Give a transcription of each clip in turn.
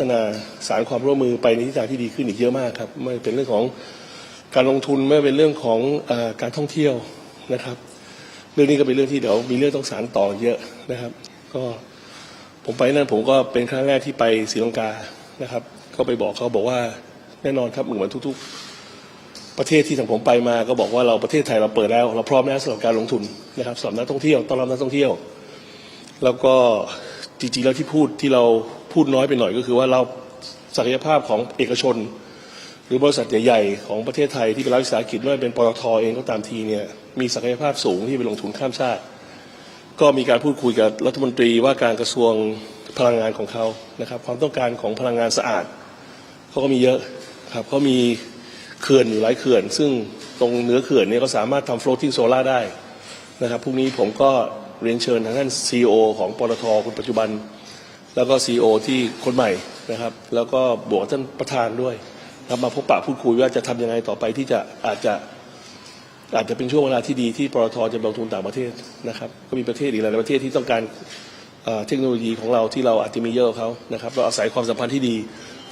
พัฒนาสารความร่วมมือไปในทิศทางที่ดีขึ้นอีกเยอะมากครับไม่เป็นเรื่องของการลงทุนไม่เป็นเรื่องของอการท่องเที่ยวนะครับ เรื่องนี้ก็เป็นเรื่องที่เดี๋ยวมีเรื่องต้องสารต่อเยอะนะครับ ก็ผมไปนั่นผมก็เป็นครั้งแรกที่ไปศรีลังกานะครับ ก็ไปบอกเขาบอกว่าแน่นอนครับเหมือนทุก ๆ ประเทศที่ทางผมไปมา ก็บอกว่าเราประเทศไทยเราเปิดแล้ว เราพร้อมแล้วสำหรับการลงทุนนะครับสำหรับนักท่องเที่ยวต้อนรับนักท่องเที่ยว แล้วก็จริงๆแล้วที่พูดที่เรา พูดน้อยไปหน่อยก็คือว่าเราศักยภาพของเอกชน หรือบริษัทใหญ่ๆของประเทศไทยที่เป็นรัฐวิสาหกิจไม่ว่าเป็นปตทเองก็ตามทีเนี่ยมีศักยภาพสูงที่ไปลงทุนข้ามชาติ ก็มีการพูดคุยกับรัฐมนตรีว่าการกระทรวงพลังงานของเขานะครับ ความต้องการของพลังงานสะอาดเขาก็มีเยอะครับเขามีเขื่อนอยู่หลายเขื่อน ซึ่งตรงเนื้อเขื่อนเนี่ยก็สามารถทำ floating solar ได้นะครับพรุ่งนี้ผมก็เรียนเชิญทางท่าน CEO ของปตทคนปัจจุบัน แล้วก็ CEO ที่คนใหม่นะครับ แล้วก็บวกท่านประธานด้วยนะครับมาพบปะพูดคุยว่าจะทำยังไงต่อไปที่จะอาจจะอาจจะเป็นช่วงเวลาที่ดีที่ปตทจะลงทุนต่างประเทศนะครับ ก็มีประเทศอีกหลายประเทศที่ต้องการเทคโนโลยีของเราที่เราอาจจะมีเยอะเขานะครับเราอาศัยความสัมพันธ์ที่ดี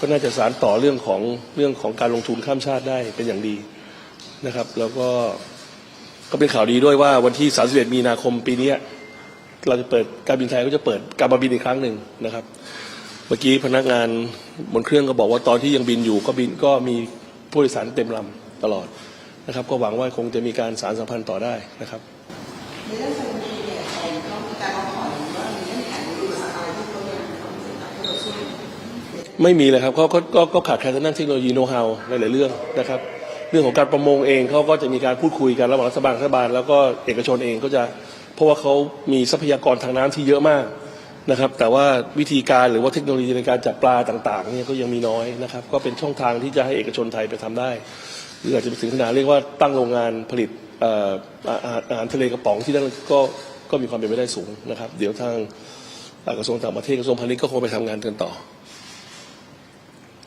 ก็น่าจะสานต่อเรื่องของเรื่องของการลงทุนข้ามชาติได้เป็นอย่างดีนะครับ แล้วก็ก็เป็นข่าวดีด้วยว่าวันที่ 31 มีนาคมปีนี้ เราจะเปิดการบินไทยก็จะเปิดการมาบินอีกครั้งหนึ่งนะครับ เมื่อกี้พนักงานบนเครื่องก็บอกว่าตอนที่ยังบินอยู่ก็บินก็มีผู้โดยสารเต็มลำตลอดนะครับ ก็หวังว่าคงจะมีการสารสัมพันธ์ต่อได้นะครับไม่มีเลยครับเขาก็ก็ก็ขาดแคลนทางด้านเทคโนโลยีโน้ตฮาวหลายๆเรื่องนะครับ เรื่องของการประมงเองเขาก็จะมีการพูดคุยกันระหว่างรัฐบาลรัฐบาลแล้วก็เอกชนเองก็จะ เพราะว่าเขามีทรัพยากรทางน้ำที่เยอะมากนะครับ แต่ว่าวิธีการหรือว่าเทคโนโลยีในการจับปลาต่างๆเนี่ยก็ยังมีน้อยนะครับ ก็เป็นช่องทางที่จะให้เอกชนไทยไปทำได้ หรืออาจจะไปถึงขนาดเรียกว่าตั้งโรงงานผลิตอ่ออาอาอาหารทะเลกระป๋องที่นั่นก็ก็มีความเป็นไปได้สูงนะครับ เดี๋ยวทางกระทรวงต่างประเทศกระทรวงพาณิชย์ก็คงไปทำงานกันต่อ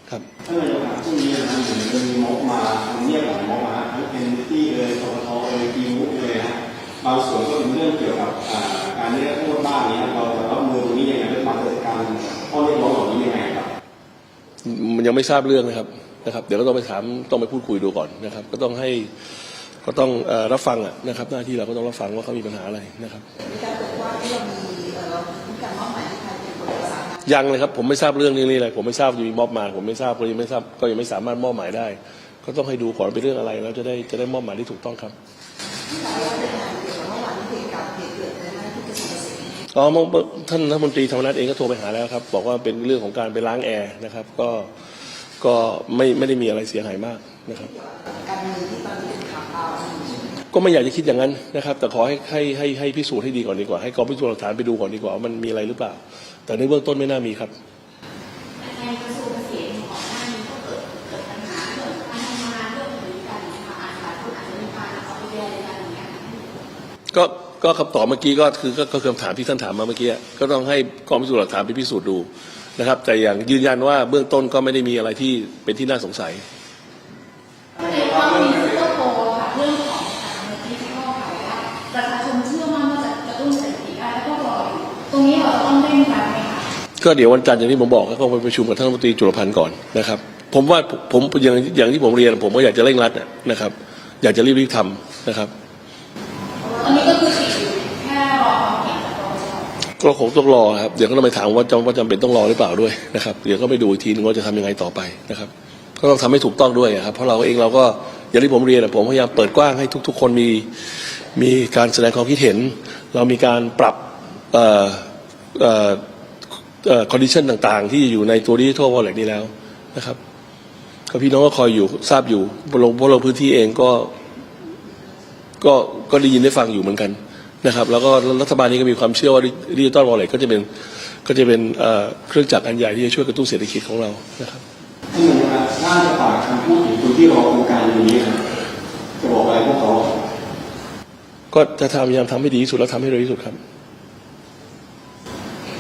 ครับท่านนายกช่วงนี้นะครับเหมือนจะมีม็อบมาทำเนียบของม็อบมาทั้ง บางส่วนก็เป็นเรื่องเกี่ยวกับอ่าการเรียกโทษบ้านนี้ครับเราจะรับมือตรงนี้ยังไงเป็นมาตรการข้อเรียกร้องเหล่านี้ยังไงครับมันยังไม่ทราบเรื่องนะครับนะครับ เดี๋ยวก็ต้องไปถามต้องไปพูดคุยดูก่อนนะครับ ก็ต้องให้ก็ต้องเอ่อรับฟังอะนะครับ หน้าที่เราก็ต้องรับฟังว่าเขามีปัญหาอะไรนะครับมีการเปิดว่าที่เรามีเอ่อเรามีการมอบหมายให้ใครเป็นคนประสานงานยังเลยครับผมไม่ทราบเรื่องนี้เลยผมไม่ทราบจะมีมอบมาผมไม่ทราบก็ยังไม่ทราบก็ยังไม่สามารถมอบหมายได้ ก็ต้องให้ดูก่อนเป็นเรื่องอะไรแล้วจะได้จะได้มอบหมายที่ถูกต้องครับ อ๋อมท่านรัฐมนตรีธรรมนัฐเองก็โทรไปหาแล้วครับ บอกว่าเป็นเรื่องของการไปล้างแอร์นะครับ ก็ก็ไม่ไม่ได้มีอะไรเสียหายมากนะครับ การเมืองที่ตอนนี้เป็นข่าวคราวอยู่ใช่ไหมก็ไม่อยากจะคิดอย่างนั้นนะครับ แต่ขอให้ให้ให้ให้พิสูจน์ให้ดีก่อนดีกว่าให้กองพิสูจน์หลักฐานไปดูก่อนดีกว่าว่ามันมีอะไรหรือเปล่า แต่ในเบื้องต้นไม่น่ามีครับในกระทรวงเกษตรของท่านก็เกิดเกิดปัญหาเรื่องการทำงานเรื่องบริการนะคะอาจจะคุณอาจจะมีการเอาไปแยกอะไรอย่างเงี้ยก็ ก็คำตอบเมื่อกี้ก็คือก็ก็คือคำถามที่ท่านถามมาเมื่อกี้ก็ต้องให้กองพิสูจน์หลักฐานไปพิสูจน์ดูนะครับ แต่อย่างยืนยันว่าเบื้องต้นก็ไม่ได้มีอะไรที่เป็นที่น่าสงสัยก็เลยว่ามีซุปเปอร์โพลค่ะเรื่องของการเมืองดิจิทัลค่ะว่าประชาชนเชื่อมั่นว่าจะกระตุ้นเศรษฐกิจได้แล้วก็รออยู่ตรงนี้เราต้องเร่งรัดไหมคะก็เดี๋ยววันจันทร์อย่างที่ผมบอกก็คงไปประชุมกับท่านรัฐมนตรีจุลพันธ์ก่อนนะครับ ผมว่าผมผมอย่างอย่างที่ผมเรียนผมก็อยากจะเร่งรัดน่ะนะครับ อยากจะรีบรีบทำนะครับตอนนี้ก็ ก็คงต้องรอครับเดี๋ยวก็ต้องไปถามว่าจำว่าจำเป็นต้องรอหรือเปล่าด้วยนะครับเดี๋ยวก็ไปดูอีกทีนึงว่าจะทำยังไงต่อไปนะครับก็ต้องทำให้ถูกต้องด้วยครับเพราะเราเองเราก็อย่างที่ผมเรียนผมพยายามเปิดกว้างให้ทุก ๆ คนมีมีการแสดงความคิดเห็น เรามีการปรับเอ่อเอ่อเอ่อคอนดิชันต่างๆ ที่อยู่ในตัวดิจิทัลวอลเล็ตนี้แล้วนะครับก็พี่น้องก็คอยอยู่ทราบอยู่ลงพวกเราพื้นที่เองก็ก็ก็ได้ยินได้ฟังอยู่เหมือนกัน นะครับ แล้วก็รัฐบาลนี้ก็มีความเชื่อว่าดิจิตอลวอลเล็ตก็จะเป็นก็จะเป็นเอ่อเครื่องจักรอันใหญ่ที่จะช่วยกระตุ้นเศรษฐกิจของเรานะครับท่านนายกครับน่าจะฝากคำพูดถึงคนที่รอโครงการอย่างนี้ครับจะบอกอะไรพวกเขาก็จะทำพยายามทำให้ดีที่สุดและทำให้เร็วที่สุดครับ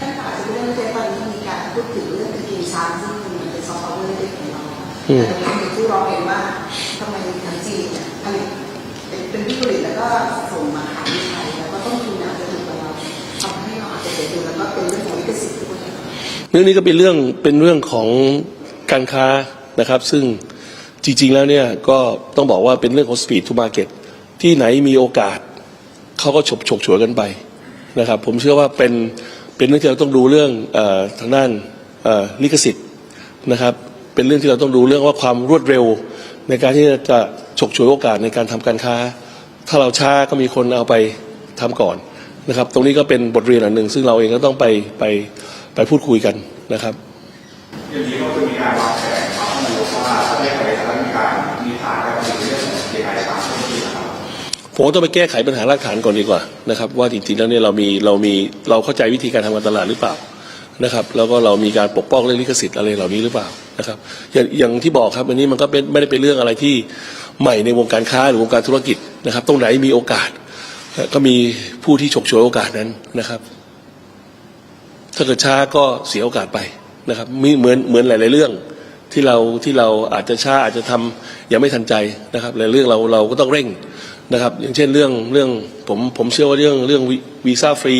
ตั้งแต่เรื่องเจ๊ตอนนี้มีการพูดถึงเรื่องคดีช้างซึ่งมันเป็นซอฟต์พาวเวอร์เล็กของเราอืมแต่ในที่เราเห็นว่าทำไมทางจีนเนี่ยผลิตเป็นเป็นผู้ผลิตแล้วก็ส่งมาขายที่ไทยแล้ ว่าเป็นเรื่องของลิขสิทธิ์เรื่องนี้ก็เป็นเรื่องเป็นเรื่องของการค้านะครับ ซึ่งจริง ๆ แล้วเนี่ยก็ต้องบอกว่าเป็นเรื่องของ speed to market ที่ไหนมีโอกาสเขาก็ฉกฉกฉวยกันไปนะครับ ผมเชื่อว่าเป็นเป็นเรื่องที่เราต้องดูเรื่องอทางด้านลิขสิทธิ์นะครับ เป็นเรื่องที่เราต้องดูเรื่องว่าความรวดเร็ว ในการที่จะฉกฉวยโอกาสในการทำการค้า ถ้าเราช้าก็มีคนเอาไปทำก่อน นะครับ ตรงนี้ก็เป็นบทเรียนอันหนึ่งซึ่งเราเองก็ต้องไปไปไปพูดคุยกันนะครับอย่างนี้ก็จะมีการวางแผนครับท่านนายกว่าประเทศไทยจะต้องมีการมีฐานการผลิตเรื่องของ AI ตามที่นะครับผมว่าต้องไปแก้ไขปัญหารากฐานก่อนดีกว่านะครับว่าจริงๆแล้วเนี่ยเรามีเรามีเราเข้าใจวิธีการทำการตลาดหรือเปล่านะครับ แล้วก็เรามีการปกป้องเรื่องลิขสิทธิ์อะไรเหล่านี้หรือเปล่านะครับอย่างอย่างที่บอกครับอันนี้มันก็เป็นไม่ได้เป็นเรื่องอะไรที่ใหม่ในวงการค้าหรือวงการธุรกิจนะครับ ตรงไหนมีโอกาส ก็มีผู้ที่ฉกฉวยโอกาสนั้นนะครับ ถ้าเกิดช้าก็เสียโอกาสไปนะครับมีเหมือนเหมือนหลาย ๆ เรื่องที่เราที่เราอาจจะช้าอาจจะทำยังไม่ทันใจนะครับหลายเรื่องเราเราก็ต้องเร่งนะครับ อย่างเช่นเรื่องเรื่องผมผมเชื่อว่าเรื่องเรื่องวีซ่าฟรี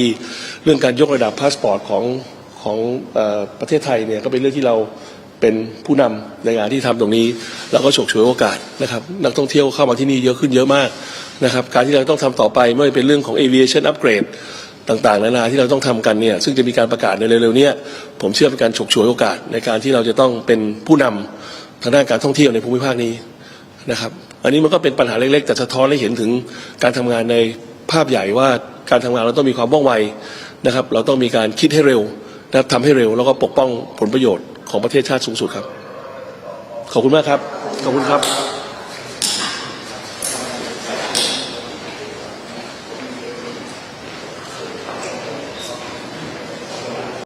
เรื่องการยกระดับพาสปอร์ตของของอประเทศไทยเนี่ยก็เป็นเรื่องที่เรา เป็นผู้นำในงานที่ทำตรงนี้ เราก็ฉกฉวยโอกาสนะครับ นักท่องเที่ยวเข้ามาที่นี่เยอะขึ้นเยอะมากนะครับ การที่เราต้องทำต่อไปไม่ว่าเป็นเรื่องของ aviation upgrade ต่างๆนานาที่เราต้องทำกันเนี่ยซึ่งจะมีการประกาศในเร็วๆนี้ผมเชื่อเป็นการฉกฉวยโอกาส ในการที่เราจะต้องเป็นผู้นำทางด้านการท่องเที่ยวในภูมิภาคนี้นะครับ อันนี้มันก็เป็นปัญหาเล็กๆ แต่สะท้อนให้เห็นถึงการทำงานในภาพใหญ่ว่าการทำงานเราต้องมีความว่องไวนะครับ เราต้องมีการคิดให้เร็ว นะทำให้เร็วแล้วก็ปกป้องผลประโยชน์ของประเทศชาติสูงสุดครับ ขอบคุณมากครับ ขอบคุณครับ